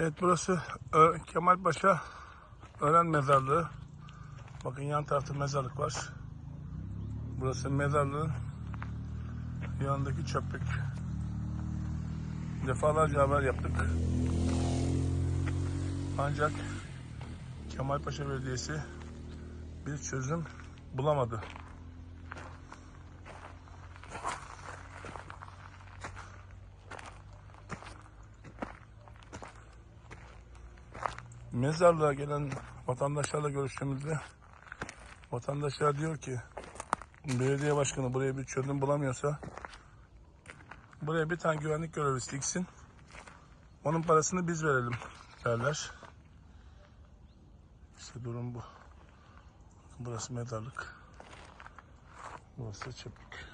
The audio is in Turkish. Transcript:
Evet burası Ö- Kemal Paşa Ören Mezarlığı. Bakın yan tarafta mezarlık var. Burası mezarlığın yanındaki çöplük. Defalarca haber yaptık. Ancak Kemalpaşa Belediyesi bir çözüm bulamadı. Mezarlığa gelen vatandaşlarla görüştüğümüzde vatandaşlar diyor ki belediye başkanı buraya bir çözüm bulamıyorsa buraya bir tane güvenlik görevlisi diksin. Onun parasını biz verelim derler. İşte durum bu. Burası mezarlık. Burası çöplük.